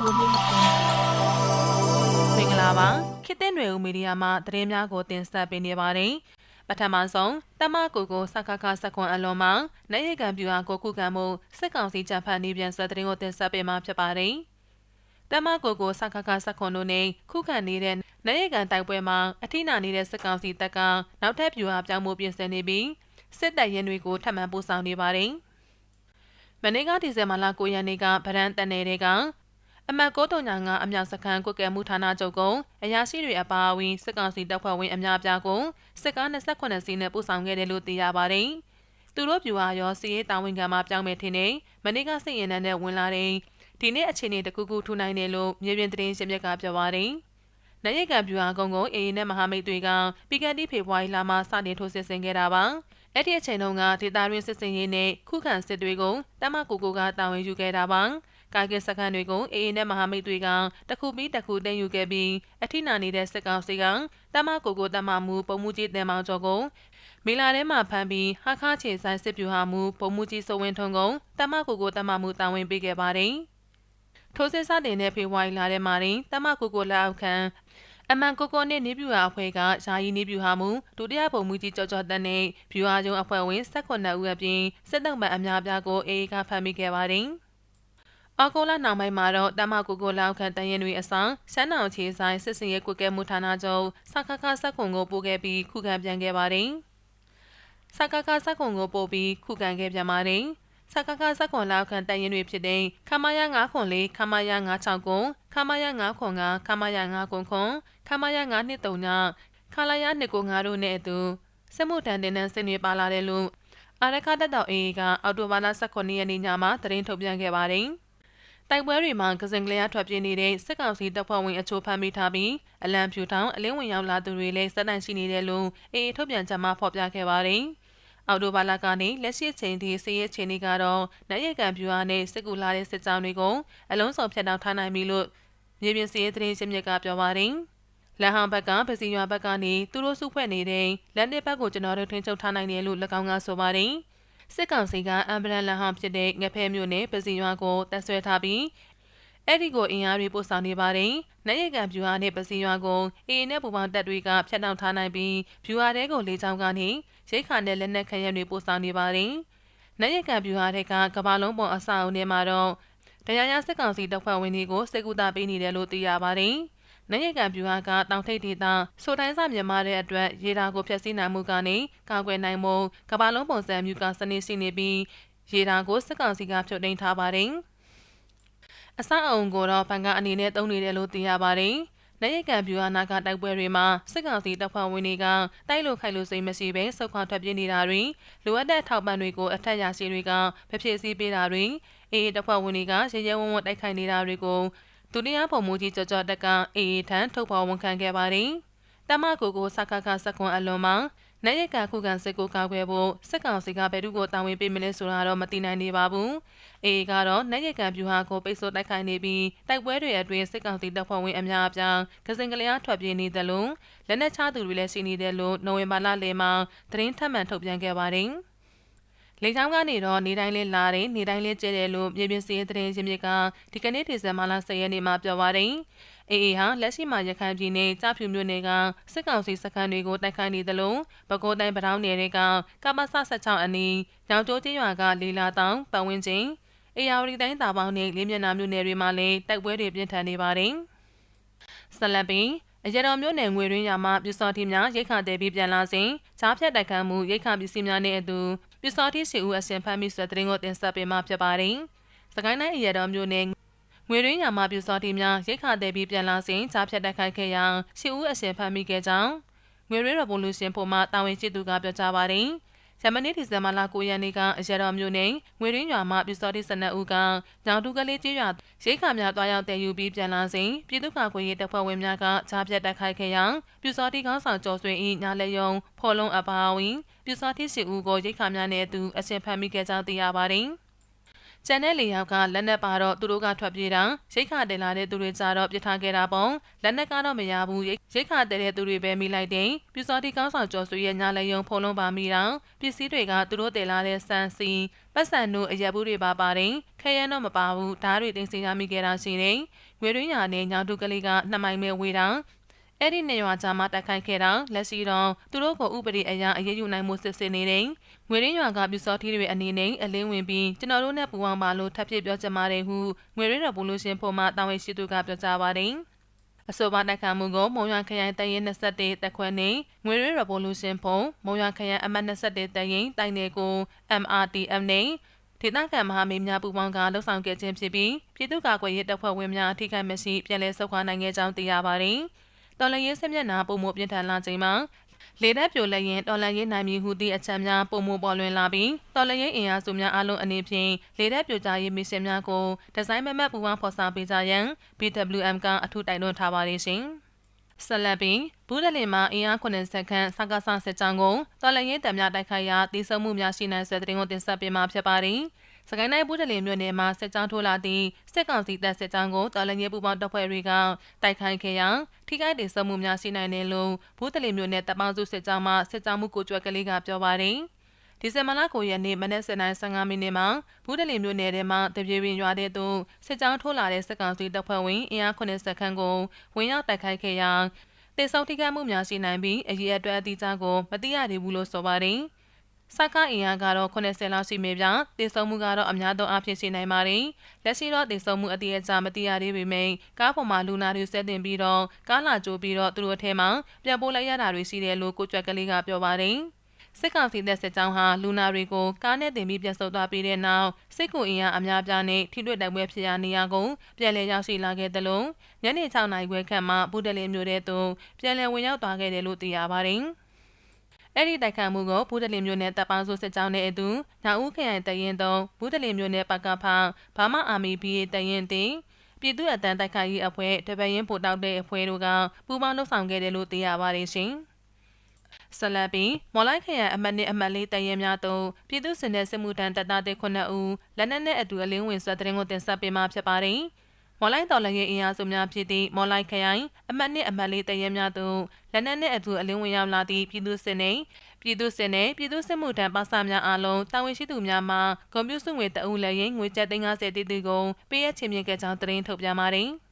ကိုလေးကိုမင်္ဂလာပါခေတ်သစ်နွယ်ဦးမီဒီယာမှသတင်းများကိုတင်ဆက်ပေးနေပါတယ်ပထမဆုံးတမကိုကိုစခခစခွန်အလွန်မှာနိုင်ရကံပြူအားကိုခုခံမှုစစ်ကောင်စီကြံဖတ်နေပြန်ဆက်သတင်းကိုတင်ဆက်ပေးမှာဖြစ်ပါတယ်တမကိုကိုစခခစခွန်တို့နဲ့ခုခံနေတဲ့နိုင်ရကံတိုက်ပွဲမှာအထိနာနေတဲ့စစ်ကောင်စီတပ်ကနောက်ထပ်ပြူအားပြောင်းမှုပြင်ဆင်နေပြီးစစ်တပ်ရင်တွေကိုထပ်မံပို့ဆောင်နေပါတယ်မနေ့ကဒီဇင်ဘာလ9ရက်နေ့ကဗရန်တန်နယ်တွေက အမတ်939အမြောက်စခန်းကုတ်ကဲမှုဌာနချုပ်ကအရာရှိတွေအပါအဝင်စစ်ကောင်စီတပ်ဖွဲ့ဝင်အများပြားကိုစစ်ကား28စီးနဲ့ပို့ဆောင်ခဲ့တယ်လို့သိရပါတယ်။သူတို့ပြူအားရောစီရေးတာဝန်ခံမှပြောင်းမယ်ထင်နေမနေ့ကစစ်ရင်နဲ့ဝင်လာတဲ့ဒီနေ့အခြေအနေတကူကူထူနိုင်တယ်လို့မြေပြင်သတင်းရှင်မြက်ကပြောပါတယ်။နိုင်ရကပြူအားကုန်းကုန်းအေအေနဲ့မဟာမိတ်တွေကပီကန်တီဖေဖော်ဝါရီလမှာစတင်ထိုးစစ်ဆင်ခဲ့တာပါ။အဲ့ဒီအချိန်တုန်းကဒေတာရင်းစစ်စင်ရေးနဲ့ခုခံစစ်တွေကိုတမကိုကိုကတာဝန်ယူခဲ့တာပါ။ ကာကင်စခန်းတွေကိုအေအေနဲ့မဟာမိတ်တွေကတခုပြီးတခုတင်ယူခဲ့ပြီးအထိနာနေတဲ့စစ်ကောင်စီကတမကိုကိုတမမှုပုံမှုကြီးတင်မောင်ကျော်ကိုမီလာထဲမှာဖမ်းပြီးဟာခါချေဆိုင်စစ်ပြူဟာမှုပုံမှုကြီးစိုးဝင်းထွန်းကုန်တမကိုကိုတမမှုတာဝန်ပေးခဲ့ပါတယ်။ထိုးစစ်စတင်တဲ့ဖေဖော်ဝါရီလထဲမှာတင်တမကိုကိုလက်အောက်ခံအမှန်ကိုကိုနဲ့နေပြူဟာအဖွဲ့ကယာယီနေပြူဟာမှုဒုတိယပုံမှုကြီးကြော်ကြော်တန်းနဲ့ပြူဟာကျုံအဖွဲ့ဝင်18ဦးအပြင်စစ်တပ်မှအများပြားကိုအေအေကဖမ်းမိခဲ့ပါတယ်။ အော်ကိုလာနောက်ပိုင်းမှာတော့တမကိုကိုလောက်ခံတရင်တွေအဆောင်ရှမ်းတောင်ခြေဆိုင်စစ်စင်ရဲ့ကွက်ကဲမှုဌာနချုပ်စခခစက်ခွန်ကိုပို့ခဲ့ပြီးခုခံပြန်ခဲ့ပါတယ်။စခခစက်ခွန်ကိုပို့ပြီးခုခံခဲ့ပြန်ပါတယ်။စခခစက်ခွန်လောက်ခံတရင်တွေဖြစ်တဲ့ခမရ9ခွန်လေးခမရ96ကွန်ခမရ9ခွန်ကခမရ9ကွန်ခွန်ခမရ9နှစ်3ညခလာရ2ကို9တို့နဲ့အတူစစ်မှုထမ်းတင်တဲ့ဆင်တွေပါလာတယ်လို့အာရခတက်တော်အေးကအော်တိုဘာလ18ရက်နေ့ညမှာသတင်းထုတ်ပြန်ခဲ့ပါတယ်။ တိုက်ပွဲတွေမှာကစင်ကလျာထွက်ပြေးနေတဲ့စစ်ကောင်စီတပ်ဖွဲ့ဝင်အချို့ဖမ်းမိထားပြီးအလံဖြူထောင်အလင်းဝင်ရောက်လာသူတွေလည်းစက်တန်ရှိနေတယ်လို့အေအေထုတ်ပြန်ချက်မှာဖော်ပြခဲ့ပါတယ်။အော်တိုဘာလကနေလက်ရှိချိန်ထိစီးရဲချိန်တွေကတော့နိုင်ရကန်ဖြူအားနဲ့စစ်ကူလာတဲ့စစ်ကြောင်းတွေကိုအလုံးစုံဖျက်တောက်ထားနိုင်ပြီလို့မြေပြင်စီးရဲသတင်းရှင်းမြစ်ကပြောပါတယ်။လန်ဟန်ဘက်ကပစီရွာဘက်ကနေသူတို့စုဖွဲ့နေတဲ့လက်နက်ဘက်ကိုကျွန်တော်တို့ထိန်းချုပ်ထားနိုင်တယ်လို့၎င်းကဆိုပါတယ်။ စစ်ကောင်စီကအမ်ဘလန်လန်ဟောင်းဖြစ်တဲ့ငဖဲမျိုးနဲ့ပစီရွာကိုတပ်ဆွဲထားပြီးအဲ့ဒီကိုအင်အားတွေပို့ဆောင်နေပါတယ်။နိုင်ရကန်ဖြူဟာနဲ့ပစီရွာကိုအေအေနဲ့ပူပေါင်းတပ်တွေကဖျက်နှောက်ထားနိုင်ပြီးဖြူဟာတဲကိုလေးချောင်းကနေရိတ်ခါနဲ့လက်နက်ခရံတွေပို့ဆောင်နေပါတယ်။နိုင်ရကန်ဖြူဟာတဲ့ကကဘာလုံးပေါ်အဆောက်အုံထဲမှာတော့တရားရစစ်ကောင်စီတပ်ဖွဲ့ဝင်တွေကိုစစ်ကူတာပေးနေတယ်လို့သိရပါတယ်။ နိုင်ရကန်ပြူဟာကတောင်ထိပ်ဒေသဆိုတိုင်းစမြန်မာတဲ့အတွက်ရေတာကိုဖျက်ဆီးနိုင်မှုကနေကာကွယ်နိုင်မှုကမ္ဘာလုံးပုံစံမျိုးကစနစ်ရှိနေပြီးရေတာကိုစစ်ကောင်စီကဖြုတ်သိမ်းထားပါတယ်။အဆောက်အုံကိုတော့ဘန်ကအနေနဲ့တုံးနေတယ်လို့သိရပါတယ်။နိုင်ရကန်ပြူဟာနာကတိုက်ပွဲတွေမှာစစ်ကောင်စီတပ်ဖွဲ့ဝင်တွေကတိုက်လို့ခိုက်လို့စိတ်မရှိဘဲစုခွာထွက်ပြေးနေတာတွေလိုအပ်တဲ့ထောက်ပံ့တွေကိုအထက်ရရှိတွေကဖျက်ဆီးပေးတာတွေအေးတပ်ဖွဲ့ဝင်တွေကရရဲဝုံဝုံတိုက်ခိုက်နေတာတွေကို ဒုတိယပုံမူကြီးကြော်ကြော်တက်ကအေအေထံထုတ်ဖော်ဝန်ခံခဲ့ပါတယ်။တမကိုကိုစခခစကွန်အလွန်မှာနိုင်ရကခုခံစစ်ကိုကောက်ွယ်ဖို့စစ်ကောင်စီကဘယ်သူကိုတာဝန်ပေးမလဲဆိုတာတော့မသိနိုင်နေပါဘူး။အေအေကတော့နိုင်ရကပြူဟာကိုပိတ်ဆို့တိုက်ခိုက်နေပြီးတိုက်ပွဲတွေအတွင်းစစ်ကောင်စီတပ်ဖွဲ့ဝင်အများအပြားကစင်ကလျားထွက်ပြေးနေတယ်လို့လက်နက်ချသူတွေလည်းရှိနေတယ်လို့နိုဝင်ဘာလလယ်မှာသတင်းထပ်မံထုတ်ပြန်ခဲ့ပါတယ်။ လေကြောင်းကနေတော့နေတိုင်းလေးလာတယ်နေတိုင်းလေးကျဲတယ်လို့မြေပြင်စီးသတင်းရင်းမြစ်ကဒီကနေ့ဒီဇင်ဘာလ10ရက်နေ့မှာပြောပါတယ်အေအေဟာလက်ရှိမှာရခိုင်ပြည်နယ်ကြားဖြူမြို့နယ်ကစစ်ကောင်စီစခန်းတွေကိုတိုက်ခိုက်နေသလိုပဲခူးတိုင်းပထောင်းနယ်တွေကကမ္ဘာဆ16အနီးညောင်ကျိုးကျေးရွာကလေလာတောင်ပတ်ဝန်းကျင်အေယာဝတီတိုင်းတာပေါင်းနဲ့လေးမျက်နှာမြို့နယ်တွေမှာလည်းတိုက်ပွဲတွေပြင်းထန်နေပါတယ်ဆက်လက်ပြီးအရတော်မျိုးနယ်ငွေရင်းရမှာပြူစောတိများရိတ်ခါတဲပြီးပြန်လာစဉ်ဈားဖြတ်တိုက်ခတ်မှုရိတ်ခါပစ္စည်းများနဲ့အတူ ပြူစောတိရှိဦးအရှင်ဖမ်းမိဆွဲတဲ့တင်ကိုတင်ဆက်ပေးမှဖြစ်ပါတယ်။စကိုင်းတိုင်းအရတော်မျိုးနယ်ငွေရင်းရမှာပြူစောတိများရိတ်ခါတဲပြီးပြန်လာစဉ်ဈားဖြတ်တိုက်ခိုက်ခဲ့ရာရှိဦးအရှင်ဖမ်းမိခဲ့ကြောင်းငွေရင်းရဗိုလူရှင်ဖို့မှတာဝန်ရှိသူကပြောကြားပါတယ်။။ ဂျမနီဒီဇင်ဘာလ9ရက်နေ့ကအရတော်မျိုးနဲ့ငွေရင်းရွာမှပြူစောတိစနက်ဦးကညောင်တူကလေးကျေးရွာရိတ်ခါများတွားရောက်တည်ယူပြီးပြန်လာစဉ်ပြည်သူ့ကာကွယ်ရေးတပ်ဖွဲ့ဝင်များကဂျားပြတ်တိုက်ခိုက်ခဲ့ရာပြူစောတိကောင်းဆောင်ကျော်ဆွေ၏ညာလက်ယုံဖော်လုံးအပါအဝင်ပြူစောတိစီဦးကိုရိတ်ခါများနဲ့အတူအရှင်ဖမ်းမိခဲ့ကြောင်းသိရပါတယ်။ ကျန်တဲ့လေယောက်ကလက်နက်ပါတော့သူတို့ကထွက်ပြေးတာရိတ်ခါတယ်လာတဲ့သူတွေကြတော့ပြစ်ထားခဲ့တာပေါ့လက်နက်ကတော့မရဘူးရိတ်ခါတယ်တဲ့သူတွေပဲမိလိုက်တယ်ပြူစောတိကောင်းဆောင်ကျော်စုရဲ့ညာလက်ယုံဖုံလုံးပါမိတာပစ္စည်းတွေကသူတို့တယ်လာတဲ့စံစီပတ်စံတို့အရက်ဘူးတွေပါပါတယ်ခရမ်းတော့မပါဘူးဓားတွေတင်စီရမိခဲ့တာရှိတယ်ငွေရင်းညာနဲ့ညောင်တုကလေးကနှစ်မိုင်ပဲဝေးတာ အဲ့ဒီနေရွာကြားမှာတက်ခိုက်ခဲ့တာလက်ရှိတော့သူတို့ကိုဥပဒေအရအရေးယူနိုင်မှုစစ်ဆေးနေတယ်။ငွေရင်းရွာကပြူစောထီးတွေအနေနဲ့အလင်းဝင်ပြီးကျွန်တော်တို့နဲ့ပူးပေါင်းပါလို့ထပ်ဖြစ်ပြောကြမှာတယ်ဟုငွေရင်းတော်ပိုလို့ရှင်ဖို့မှတာဝန်ရှိသူကပြောကြားပါတယ်။အဆိုပါတိုက်ခတ်မှုကိုမုံရွာခရိုင်တရင်21တက်ခွဲနေငွေရင်း Revolution ဖုံမုံရွာခရိုင်အမှတ်21တရင်တိုင်နယ်ကို MRTM နဲ့ဒေသခံမဟာမိတ်များပူးပေါင်းကလှုပ်ဆောင်ခဲ့ခြင်းဖြစ်ပြီးပြည်သူ့ကာကွယ်ရေးတပ်ဖွဲ့ဝင်များအထိခိုက်မရှိပြန်လည်ဆုတ်ခွာနိုင်ခဲ့ကြောင်းသိရပါတယ်။ တော်လန်ရေးစစ်မျက်နှာပုံမှုပြင်းထန်လာချိန်မှာလေတပ်ပြိုလည်းရင်တော်လန်ရေးနိုင်မည်ဟုသည့်အချက်များပုံမှုပေါ်လွင်လာပြီးတော်လန်ရေးအင်အားစုများအလုံးအနေဖြင့်လေတပ်ပြိုကျရေးမစ်ရှင်များကိုဒီဇိုင်းမမတ်ပူပေါင်းဖော်ဆောင်ပေးကြရန် BWM ကအထူးတိုက်တွန်းထားပါတယ်ရှင်။ဆက်လက်ပြီးဘူးဒလင်မှာအင်အား90ခန့်စကားဆစစ်ကြောင်းကိုတော်လန်ရေးတပ်များတိုက်ခိုက်ရာတိစုံမှုများရှိနိုင်ဆွဲတဲ့တင်ကိုတင်ဆက်ပေးမှာဖြစ်ပါတယ်။ စကိုင်းတိုင်းဘူးတလင်မြို့နယ်မှာစစ်ကြောင်းထိုးလာသည့်စစ်ကောင်စီတပ်စစ်ကြောင်းကိုတော်လငယ်ပူပေါင်းတပ်ဖွဲ့တွေကတိုက်ခိုက်ခဲ့ရာထိခိုက်ဒေဆုံးမှုများရှိနိုင်တယ်လို့ဘူးတလင်မြို့နယ်တပ်ပေါင်းစုစစ်ကြောင်းမှစစ်ကြောင်းမှုကိုကြွက်ကလေးကပြောပါတယ်ဒီဇင်ဘာလ9ရက်နေ့မနက်7:15မိနစ်မှာဘူးတလင်မြို့နယ်ထဲမှာတပြေပင်ရွာတဲ့သို့စစ်ကြောင်းထိုးလာတဲ့စစ်ကောင်စီတပ်ဖွဲ့ဝင်အင်အား90ခန့်ကိုဝင်ရောက်တိုက်ခိုက်ခဲ့ရာတေဆောင်ထိခိုက်မှုများရှိနိုင်ပြီးအရေးအတွက်အတိအကျကိုမသိရသေးဘူးလို့ဆိုပါတယ်။ စကားအင်အားကတော့80လောက်ရှိမေပြတည်ဆုံမှုကတော့အများဆုံးအဖြစ်ရှိနိုင်ပါတယ်လက်ရှိတော့တည်ဆုံမှုအတိအကျမသိရသေးပေမယ့်ကားပေါ်မှာလူနာတွေဆက်တင်ပြီးတော့ကားလာကြိုးပြီးတော့သူတို့အထဲမှာပြန်ပို့လိုက်ရတာတွေရှိတယ်လို့ကိုကြွက်ကလေးကပြောပါတယ်စစ်ကောင်စီတပ်စစ်ကြောင်းဟာလူနာတွေကိုကားနဲ့တင်ပြီးပြန်ဆုတ်သွားပြီးတဲ့နောက်စစ်ကူအင်အားအများပြားနဲ့ထိတွေ့တိုက်ပွဲဖြစ်ရာနေရာကိုပြန်လည်ရောက်ရှိလာခဲ့တယ်လို့ညနေ6နာရီခွဲခန့်မှာဘူဒလင်မြို့ထဲသို့ပြန်လည်ဝင်ရောက်သွားခဲ့တယ်လို့သိရပါတယ်။ အဲ့ဒီတိုက်ခိုက်မှုကိုဘူးတလင်မျိုးနဲ့တပ်ပေါင်းစုစစ်ကြောင်းနဲ့အတူနောင်ဦးခရိုင်တရင်တုံးဘူးတလင်မျိုးနဲ့ပကဖဘာမအာမီဘီတရင်တင်ပြည်သူ့အတန်းတိုက်ခိုက်ရေးအဖွဲ့တပရင်ပို့တောက်တဲ့အဖွဲ့တို့ကပူးပေါင်းလှုပ်ဆောင်ခဲ့တယ်လို့သိရပါတယ်ရှင်။ဆလပီမော်လိုက်ခရိုင်အမတ်နဲ့အမတ်လေးတရင်များတို့ပြည်သူ့စင်တဲ့စစ်မှုထမ်းတပ်သားတဲ့ခုနှစ်ဦးလက်နက်နဲ့အတူအလင်းဝင်ဆွဲတဲ့ရင်ကိုတင်ဆက်ပေးမှာဖြစ်ပါတယ်။ မော်လိုက်တော်လည်းအင်အားစုများဖြစ်သည့်မော်လိုက်ခရိုင်အမှတ်နှစ်အမှတ်လေးတရဲများသို့လက်နက်နှင့်အတူအလင်းဝင်ရောက်လာသည့်ပြည်သူစစ်နှင့်ပြည်သူစစ်နှင့်ပြည်သူစစ်မှုထမ်းပါစာများအားလုံးတာဝန်ရှိသူများမှကွန်ပျူတာငွေတအုပ်လည်းရင်ငွေကျပ်350တိတိကိုပေးရချင်းမြင့်ခဲ့ကြောင်းသတင်းထုတ်ပြန်ပါတယ်။